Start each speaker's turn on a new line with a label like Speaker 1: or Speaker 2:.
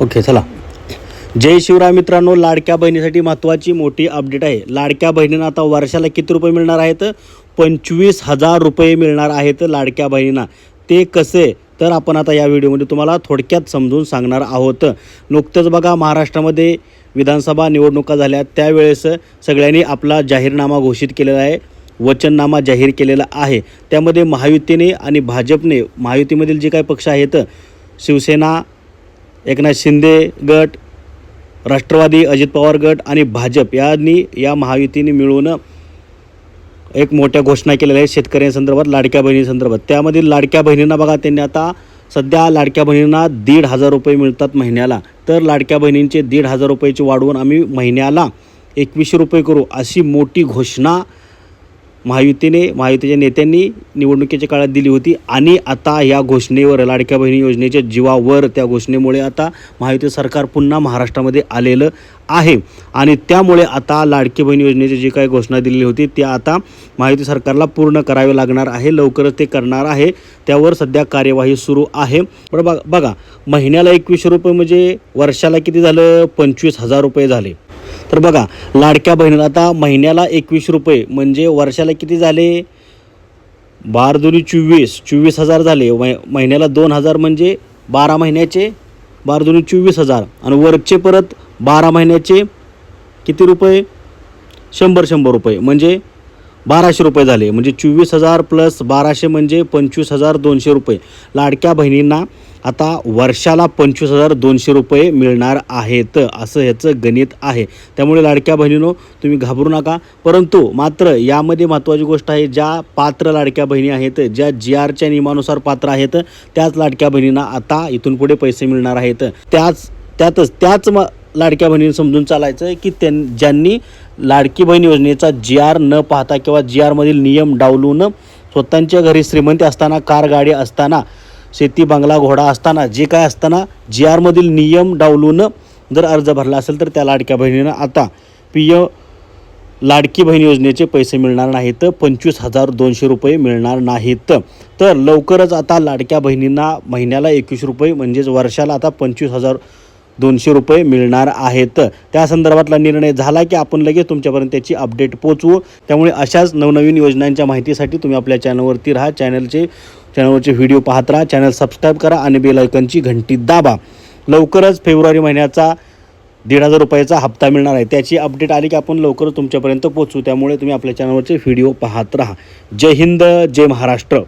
Speaker 1: Okay चला. जय शिवराय मित्रांनो लाडक्या बहिणीसाठी महत्त्वाची मोठी अपडेट आहे. लाडक्या बहिणींना आता वर्षाला किती रुपये मिळणार आहेत? पंचवीस हजार रुपये मिळणार आहेत लाडक्या बहिणींना. ते कसे? तर आपण आता या व्हिडिओमध्ये तुम्हाला थोडक्यात समजून सांगणार आहोत. नुकतंच बघा महाराष्ट्रामध्ये विधानसभा निवडणुका झाल्या. त्यावेळेस सगळ्यांनी आपला जाहीरनामा घोषित केलेला आहे. वचननामा जाहीर केलेला आहे. त्यामध्ये महायुतीने आणि भाजपने महायुतीमधील जे काही पक्ष आहेत शिवसेना एकनाथ शिंदे गट राष्ट्रवादी अजित पवार गट आणि भाजप यांनी या महायुतीने मिळून एक मोठ्या घोषणा केलेल्या आहेत शेतकऱ्यांसंदर्भात लाडक्या बहिणीसंदर्भात. त्यामधील लाडक्या बहिणींना बघा त्यांनी आता सध्या लाडक्या बहिणींना दीड हजार रुपये मिळतात महिन्याला. तर लाडक्या बहिणींचे दीड हजार रुपयाचे वाढवून आम्ही महिन्याला एकवीसशे रुपये करू अशी मोठी घोषणा महायुतीने महायुतीच्या नेत्यांनी निवडणुकीच्या काळात दिली होती आणि आता या घोषणेवर लाडक्या बहिणी योजनेच्या जीवावर त्या घोषणेमुळे आता महायुती सरकार पुन्हा महाराष्ट्रामध्ये आलेलं आहे. आणि त्यामुळे आता लाडकी बहीण योजनेची जी काही घोषणा दिलेली होती ती आता महायुती सरकारला पूर्ण करावे लागणार आहे लवकरच ते करणार आहे. त्यावर सध्या कार्यवाही सुरू आहे. बरं बघा बघा महिन्याला एकवीसशे रुपये म्हणजे वर्षाला किती झालं? पंचवीस हजार रुपये झाले. तर बघा लाडक्या बहिणीला आता महिन्याला एकवीस रुपये म्हणजे वर्षाला किती झाले? बार दोन्ही चोवीस चोवीस हजार झाले. महिन्याला दोन हजार म्हणजे बारा महिन्याचे बार दोन्ही चोवीस हजार. आणि वरचे परत बारा महिन्याचे किती रुपये? शंभर शंभर रुपये. म्हणजे बाराशे रुपये झाले. म्हणजे चोवीस हजार प्लस बाराशे म्हणजे पंचवीस हजार दोनशे रुपये. लाडक्या बहिणींना आता वर्षाला पंचवीस हजार दोनशे रुपये मिळणार आहेत असं ह्याचं गणित आहे. त्यामुळे लाडक्या बहिणीनो तुम्ही घाबरू नका. परंतु मात्र यामध्ये महत्त्वाची गोष्ट आहे ज्या पात्र लाडक्या बहिणी आहेत ज्या जी आरच्या नियमानुसार पात्र आहेत त्याच लाडक्या बहिणींना आता इथून पुढे पैसे मिळणार आहेत. त्याच त्यातच त्याच म लाडक्या बहिणीने समजून चालायचं आहे की त्यां ज्यांनी लाडकी बहीण योजनेचा जी आर न पाहता किंवा जी आरमधील नियम डावलून स्वतःच्या घरी श्रीमंती असताना कार गाडी असताना शेती बंगला घोडा असताना जे काय असताना जी आरमधील नियम डावलून जर अर्ज भरला असेल तर त्या लाडक्या बहिणीनं आता पी य लाडकी बहीण योजनेचे पैसे मिळणार नाहीत पंचवीस हजार दोनशे रुपये मिळणार नाहीत. तर लवकरच आता लाडक्या बहिणींना महिन्याला एकवीस रुपये म्हणजेच वर्षाला आता पंचवीस हजार दोनशे रुपये मिळणार आहेत. त्या संदर्भातला निर्णय झाला की आपण लगेच तुमच्यापर्यंत त्याची अपडेट पोचवू त्यामुळे अशाच नवनवीन योजनांच्या माहितीसाठी तुम्ही आपल्या चॅनलवरती राहा. चॅनलचे चॅनलवरचे व्हिडिओ पाहत राहा. चॅनल सबस्क्राईब करा आणि बेल आयकनची घंटी दाबा. लवकरच फेब्रुवारी महिन्याचा दीड हजार रुपयाचा हप्ता मिळणार आहे. त्याची अपडेट आली की आपण लवकरच तुमच्यापर्यंत पोचू त्यामुळे तुम्ही आपल्या चॅनलवरचे व्हिडिओ पाहत राहा. जय हिंद जय महाराष्ट्र.